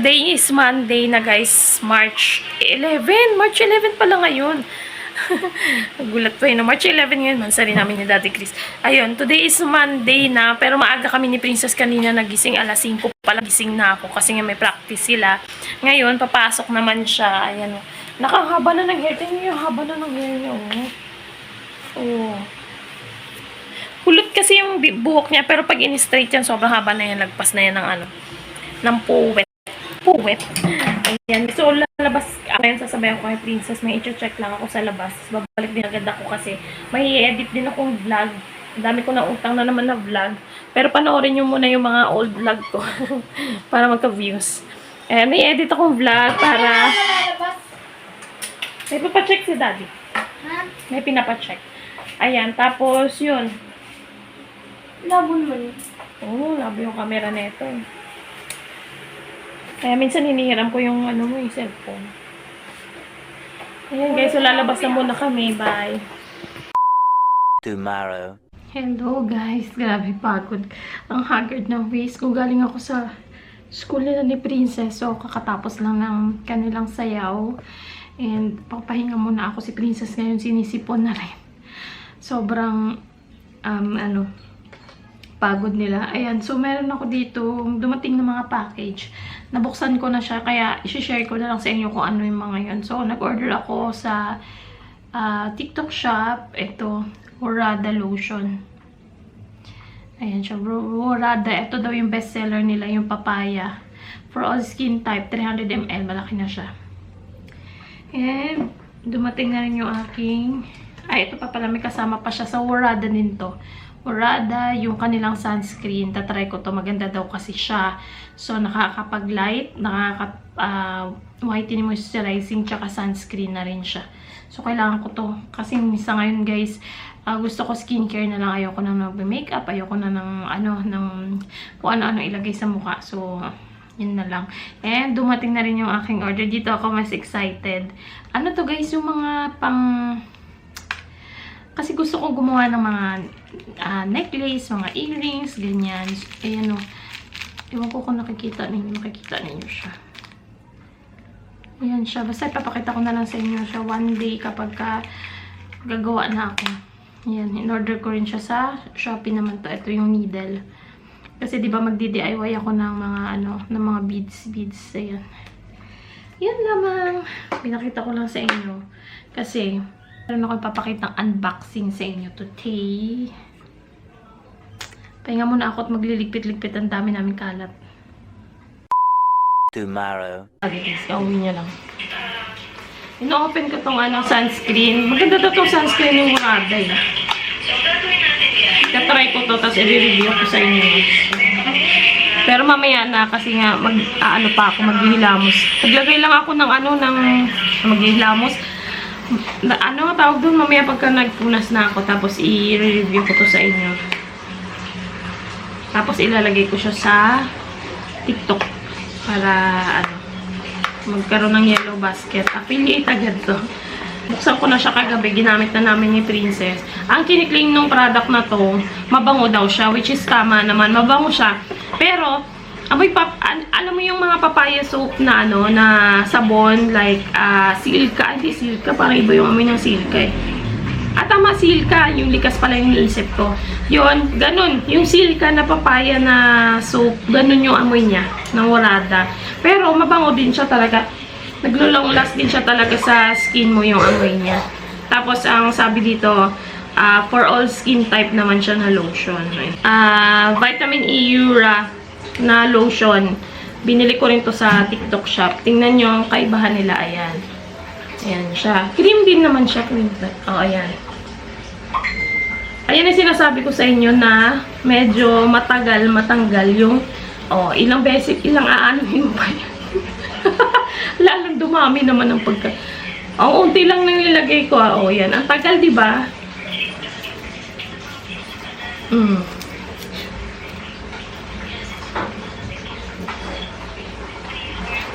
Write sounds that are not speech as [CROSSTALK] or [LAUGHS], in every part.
Today is Monday na guys, March 11. March 11 pala ngayon. [LAUGHS] Nagulat pa yun. March 11 ngayon, mansari namin ni Daddy Chris. Ayun, today is Monday na, pero maaga kami ni Princess kanina nagising. Alas 5 pala gising na ako kasi nga may practice sila. Ngayon, papasok naman siya. Ayan, oh. nakahaba na ng hair. Tingnan niyo, haba na ng hair niya. Oh. oh. Kulot kasi yung buhok niya, pero pag in-straight yan, sobrang haba na yan. Lagpas na yan ng ano, ng puwet. Puwet. Ayan. So, lalabas, ako yan sasabayan ko kay Princess. May i-check lang ako sa labas. Babalik din agad ako kasi may edit din akong vlog. Ang dami ko na utang na naman na vlog. Pero panoorin nyo muna yung mga old vlog ko [LAUGHS] para magka-views. Eh, may edit akong vlog para... May papacheck si daddy. Ha? May pinapacheck. Ayan, tapos yun. Labo naman. Oo, oh, labo yung camera nito. Kaya minsan hinihiram ko yung ano mo, yung cellphone. Ayan guys, so lalabas na muna kami. Bye. tomorrow. Hello guys, grabe pagod. Ang haggard ng face ko. Galing ako sa school nila ni Princess. So, kakatapos lang ng kanilang sayaw. And, papahinga muna ako si Princess ngayon. Sinisipon na rin. Sobrang, um, ano, pagod nila. Ayan, so meron ako dito dumating na mga package. Nabuksan ko na siya, kaya isi-share ko na lang sa inyo kung ano yung mga yun. So, nag-order ako sa ah, TikTok shop. Ito, Orada Lotion. Ayan siya, Orada. Ito daw yung bestseller nila, yung papaya. For all skin type, 300 ml. Malaki na siya. And, dumating na rin yung aking... Ay, ito pa pala, may kasama pa siya sa Orada din to. Orada, yung kanilang sunscreen. Tatry ko to Maganda daw kasi siya. So, nakakapag-light, nakaka-whitening moisturizing, tsaka sunscreen na rin siya. So, kailangan ko to. Kasi sa ngayon, guys, ah, gusto ko skincare na lang. Ayoko na mag-makeup. Ayoko na ng, ano, ng kung ano-ano ilagay sa mukha. So, yun na lang. And, dumating na rin yung aking order. Dito ako mas excited. Ano to, guys? Yung mga pang kasi gusto ko gumawa ng mga ah, necklace, mga earrings, ganyan. Ayan o. Ewan ko kung nakikita ninyo. Nakikita ninyo siya. Ayan siya. Basta ipapakita ko na lang sa inyo siya one day kapag ka gagawa na ako. Ayan. In-order ko rin siya sa Shopee naman to. Ito yung needle. Kasi di ba magdi-DIY ako ng mga ano, ng mga beads, beads. Ayan. Yan lamang. Pinakita ko lang sa inyo. Kasi, meron ako ipapakita unboxing sa inyo today. Pahinga muna ako at magliligpit-ligpit. Ang dami namin kalat. Tomorrow. Okay, guys. Kauwi niya lang. Ino-open ko tong ano, sunscreen. Maganda to tong sunscreen yung Murada eh. Tatry ko to, tapos i-review ko sa inyo. Pero mamaya na kasi nga mag aano pa ako maghihilamos. Naglagay lang ako ng ano ng maghihilamos. Na, ano tawag doon mamaya pagka nagpunas na ako tapos i-review ko to sa inyo. Tapos ilalagay ko siya sa TikTok para ano magkaroon ng yellow basket. Affiliate agad to. Buksan ko na siya kagabi. Ginamit na namin ni Princess. Ang kiniklaim ng product na to, mabango daw siya. Which is tama naman. Mabango siya. Pero, amoy pap an- alam mo yung mga papaya soap na ano, na sabon, like, ah, silka. Hindi silka. Parang iba yung amoy ng silka eh. At tama, silka. Yung likas pala yung naisip ko. Yun, ganun. Yung silka na papaya na soap, ganun yung amoy niya. Ng warada. Pero, mabango din siya talaga. Naglo-long last din siya talaga sa skin mo yung amoy niya. Tapos, ang sabi dito, ah, for all skin type naman siya na lotion. Ah, vitamin E Ura na lotion. Binili ko rin to sa TikTok shop. Tingnan nyo ang kaibahan nila. Ayan. Ayan siya. Cream din naman siya. Cream. Oh, ayan. Ayan ang sinasabi ko sa inyo na medyo matagal matanggal yung oh, ilang beses, ilang aanuhin mo pa yan. [LAUGHS] Lalong dumami naman ang pagka... Ang unti lang nang nilagay ko. ah. Oh, yan. Ang tagal, di ba? Mm.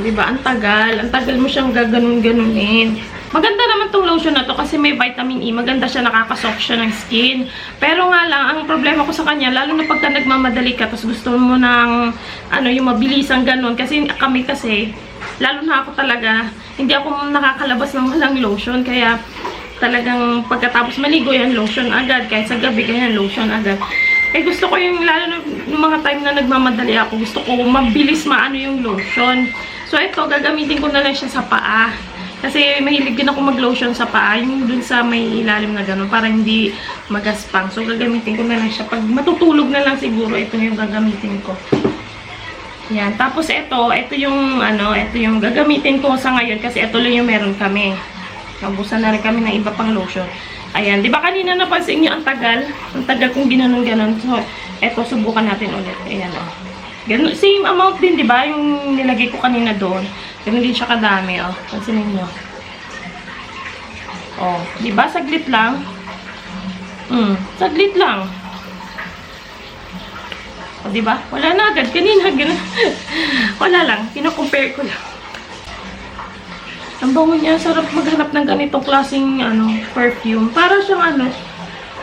Di ba? Ang tagal. Ang tagal mo siyang gaganon-ganunin. Maganda naman tong lotion na to kasi may vitamin E. Maganda siya, nakakasoft siya ng skin. Pero nga lang, ang problema ko sa kanya, lalo na pagka nagmamadali ka, tapos gusto mo ng, ano, yung mabilisang ganun. Kasi kami kasi, lalo na ako talaga, hindi ako nakakalabas ng walang lotion. Kaya, talagang pagkatapos maligo yan, lotion agad. Kahit sa gabi, ganyan, lotion agad. Eh, gusto ko yung, lalo na yung mga time na nagmamadali ako, gusto ko mabilis maano yung lotion. So, ito, gagamitin ko na lang siya sa paa. Kasi mahilig din ako mag-lotion sa paa, yung dun sa may ilalim na gano'n, para hindi magaspang. So, gagamitin ko na lang siya. Pag matutulog na lang siguro, ito yung gagamitin ko. Yan. Tapos ito, ito yung, ano, ito yung gagamitin ko sa ngayon kasi ito lang yung meron kami. Nabusan na rin kami ng iba pang lotion. Ayan. Di ba kanina napansin niyo ang tagal? Ang tagal kong ginanon ganon. So, ito, subukan natin ulit. Ayan, oh. Ganun, same amount din, di ba? Yung nilagay ko kanina doon. Ganun din siya kadami, oh. Pansinin niyo. Oh, di ba? Saglit lang. Hmm, saglit lang. O, di ba? Wala na agad. Kanina, ganun. [LAUGHS] Wala lang. Kino-compare ko lang. Ang bango niya. Sarap maghanap ng ganitong klaseng ano, perfume. Para siyang ano,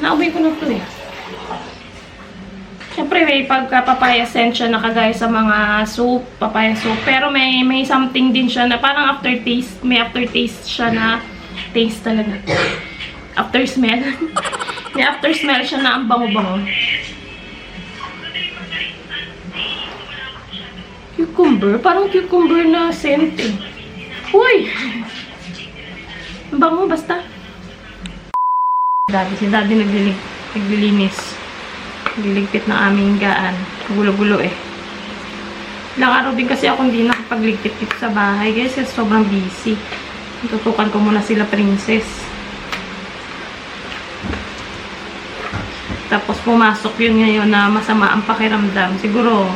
naamoy ko na to eh. Siyempre, may pagka papaya scent siya na kagaya sa mga soup, papaya soup. Pero may may something din siya na parang aftertaste. May aftertaste siya na taste talaga. After smell. [LAUGHS] may after smell siya na ang bango-bango. Cucumber? Parang cucumber na scent eh. Uy! Ang bango basta. Dati si daddy naglilinis. Nagliligpit ng aming gaan. Gulo-gulo eh. Ilang araw din kasi ako hindi nakapagligpit dito sa bahay guys kasi sobrang busy. Tutukan ko muna sila princess. Tapos pumasok yun ngayon na masama ang pakiramdam. Siguro,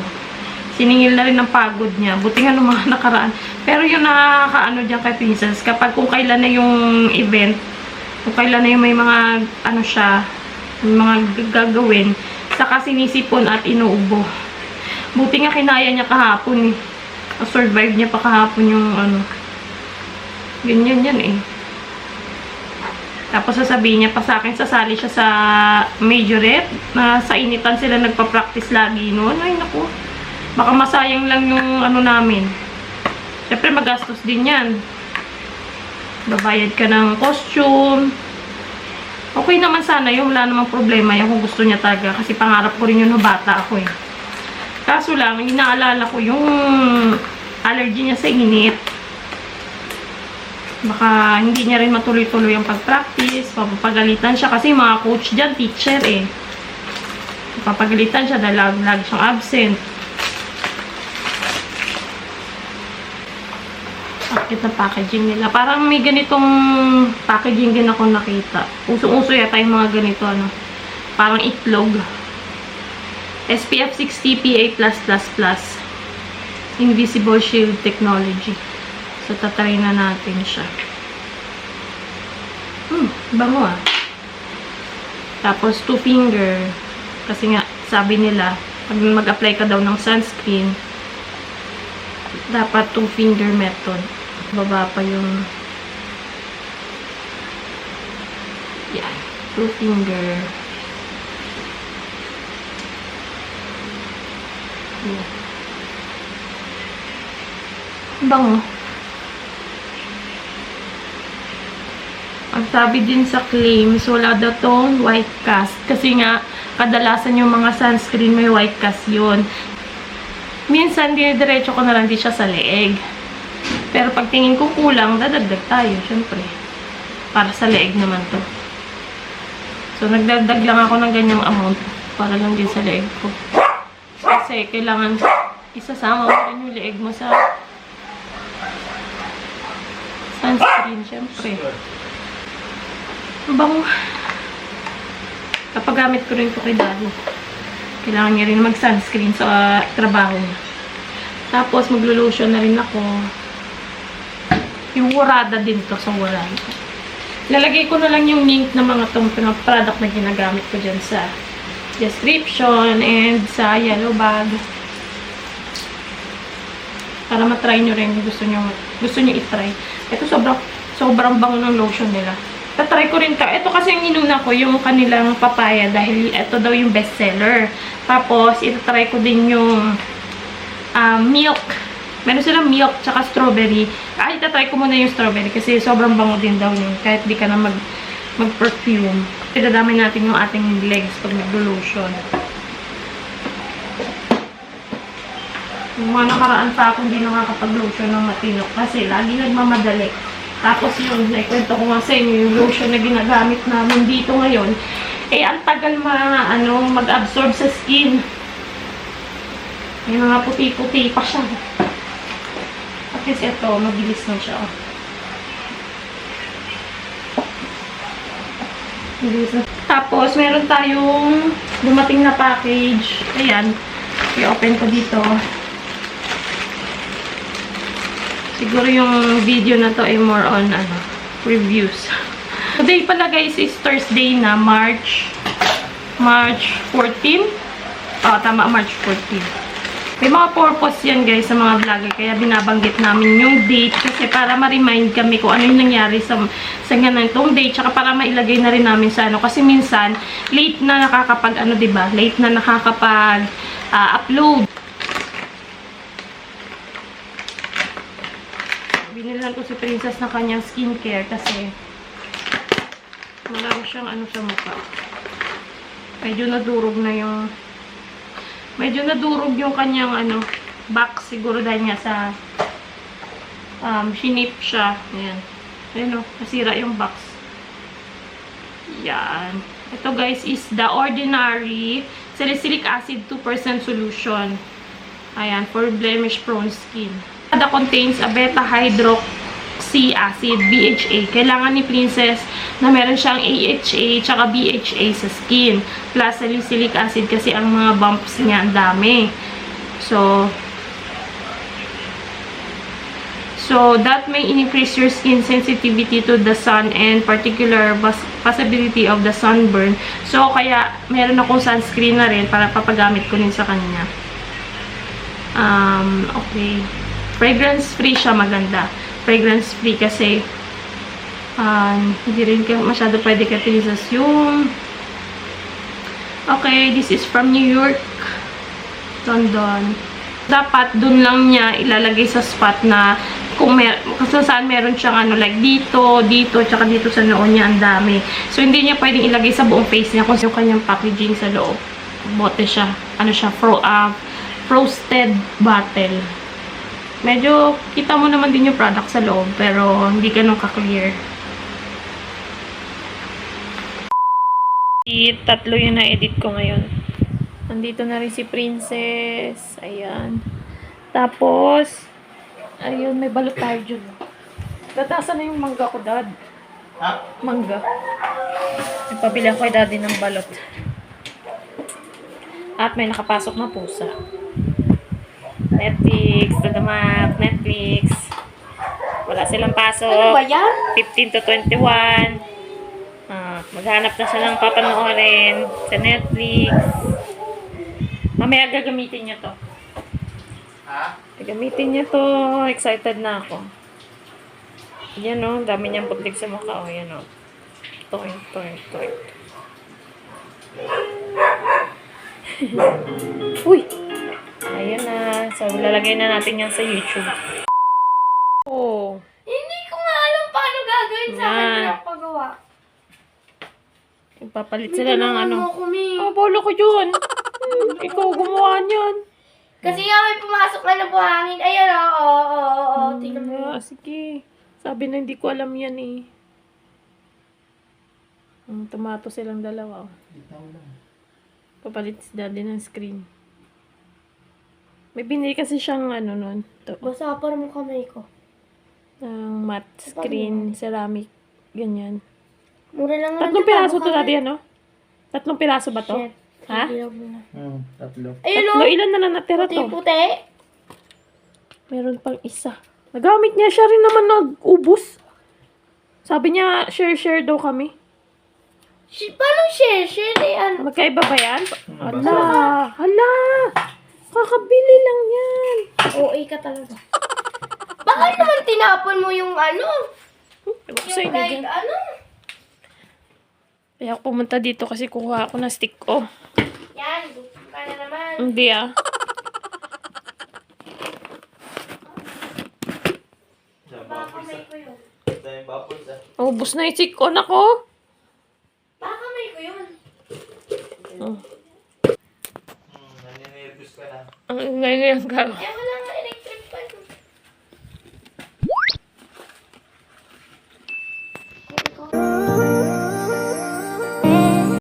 siningil na rin ng pagod niya. Buti nga nung [LAUGHS] mga nakaraan. Pero yung nakakaano dyan kay Princess, kapag kung kailan na yung event, kung kailan na yung may mga, ano siya, mga gagawin, saka sinisipon at inuubo. Buti nga kinaya niya kahapon eh. survive niya pa kahapon yung ano. Ganyan yan eh. Tapos sasabihin niya pa sa akin, sasali siya sa majorette, na sa initan sila nagpa-practice lagi noon. Ay, naku. Baka masayang lang yung ano namin. Siyempre, magastos din yan. Babayad ka ng costume. Okay naman sana yung wala namang problema yung kung gusto niya talaga. Kasi pangarap ko rin yun nung bata ako eh. Kaso lang, inaalala ko yung allergy niya sa init. Baka hindi niya rin matuloy-tuloy ang pag-practice. Papagalitan siya kasi mga coach dyan, teacher eh. Papagalitan siya dahil lag, lag siyang absent. Bakit na packaging nila? Parang may ganitong packaging din ako nakita. Usong-uso yata yung mga ganito, ano. Parang itlog. SPF 60 PA+++. Invisible Shield Technology. So, tatry na natin siya. Hmm, bango ah. Tapos, two finger. Kasi nga, sabi nila, pag mag-apply ka daw ng sunscreen, dapat two finger method. Baba pa yung yan, two finger. Yan. Bango. Ang sabi din sa claims, wala daw tong white cast. Kasi nga, kadalasan yung mga sunscreen may white cast yun. Minsan, dinidiretso ko na lang din siya sa leeg. Pero pag tingin ko kulang, dadagdag tayo, syempre. Para sa leeg naman to. So, nagdagdag lang ako ng ganyang amount para lang din sa leeg ko. Kasi kailangan isasama mo rin yung leeg mo sa sunscreen, syempre. Ang bango. Kapag gamit ko rin ito kay daddy. Kailangan niya rin mag-sunscreen sa ah, trabaho. Tapos, maglo-lotion na rin ako. Yung Warada din to sa Warada. Lalagay ko na lang yung link ng mga tong mga product na ginagamit ko dyan sa description and sa yellow bag. Para matry nyo rin gusto nyo, gusto nyo itry. Ito sobrang, Sobrang bango ng lotion nila. Tatry ko rin ka. Ito kasi yung inuna ko, yung kanilang papaya dahil ito daw yung bestseller. Tapos, itatry ko din yung ah, milk. Meron silang milk tsaka strawberry. Ay, itatry ko muna yung strawberry kasi sobrang bango din daw yun. Kahit di ka na mag, mag-perfume. Idadamay natin yung ating legs pag nag-lotion. Yung mga nakaraan pa ako hindi nakakapag-lotion ng matino kasi lagi nagmamadali. Tapos yun, naikwento ko nga sa inyo, yung lotion na ginagamit namin dito ngayon, eh, ang tagal ma, ano, mag-absorb sa skin. May mga puti-puti pa siya. At least ito, mabilis na siya. oh. Mabilis na. Tapos, meron tayong dumating na package. Ayan. I-open ko dito. Siguro yung video na to ay more on ano, reviews. [LAUGHS] Today pala guys is Thursday na, March March 14. Oh, tama, March 14. May mga purpose yan guys sa mga vlogger. Kaya binabanggit namin yung date. Kasi para ma-remind kami kung ano yung nangyari sa, sa ganitong date. Tsaka para mailagay na rin namin sa ano. Kasi minsan late na nakakapag ano ba late na nakakapag ah, upload. Binilan ko si Princess na kanyang skincare kasi marami siyang ano sa mukha. Medyo nadurog na yung medyo nadurog yung kanyang ano back siguro dahil nga sa um, shinip siya. Ayan. Ayan o, nasira yung box. Yan. Ito guys is the ordinary salicylic acid 2% solution. Ayan, for blemish prone skin. That contains a beta hydroxy acid, BHA. Kailangan ni Princess na meron siyang AHA tsaka BHA sa skin. Plus salicylic acid kasi ang mga bumps niya ang dami. So, So, that may increase your skin sensitivity to the sun and particular pos- possibility of the sunburn. So, kaya meron akong sunscreen na rin para papagamit ko rin sa kanya. Um, okay. Fragrance free siya maganda. Fragrance free kasi um, hindi rin masyado pwede katilisas yung Okay, this is from New York. London. Dapat dun lang niya ilalagay sa spot na kung mer kung saan meron siyang ano like dito, dito, tsaka dito sa noo niya ang dami. So hindi niya pwedeng ilagay sa buong face niya kung yung kanyang packaging sa loob. Bote siya. Ano siya? Fro ah, frosted bottle. Medyo kita mo naman din yung product sa loob pero hindi ganun ka-clear. Tatlo yung na-edit ko ngayon. Nandito na rin si Princess. Ayan. Tapos, ayun, may balot tayo dyan. Tatasan na yung mangga ko, dad. Mangga. Nagpabili ako kay daddy ng balot. At may nakapasok na pusa. Netflix, to the map, Netflix. Wala silang pasok. Ano ba yan? 15 to 21. Ah, maghanap na siya ng papanoorin sa Netflix. Mamaya gagamitin niya to. Ha? Gagamitin niya to. Excited na ako. Yan o, dami niyang putlik sa mukha. O, yan o. Toy, toy, toy. Uy! Ayun na. So, lalagay na natin yan sa YouTube. Oh. Hindi ko nga alam paano gagawin sa akin Yan. pinapagawa. Ipapalit sila ng ano. Oh, bolo ko yun. Hmm, [LAUGHS] Ikaw gumawa niyan. Kasi nga may pumasok na na buhangin. Ayan o, oo, oo, oo. Tingnan mo. Ah, sige. Sabi na hindi ko alam yan eh. Ang tomato silang dalawa. Oh. Papalit si daddy ng screen. May binili kasi siyang ano nun. To, Basa pa mo kamay ko. ng matte screen, ceramic, ganyan. Mura lang naman. Tatlong piraso to daddy ano? Tatlong piraso ba to? Shit. Ha? Hmm, tatlo. Ayun Tatlo, o. ilan na lang natira to? Puti-puti. Meron pang isa. Nagamit niya siya rin naman nag-ubos. Sabi niya, share-share daw kami. Sh- Paano share? Share eh, ano? Magkaiba ba yan? Hala! Hala! Kakabili lang yan. OA ka talaga. [LAUGHS] Baka naman tinapon mo yung ano. Sa Yung dyan. ano? Kaya ako pumunta dito kasi kukuha ako ng stick ko. Yan, gusto ka na naman. Hindi ah. Baka may ko yun. Ubus na yung stick ko. Nako. Baka may ko yun. Oh. Hmm, naninervous ka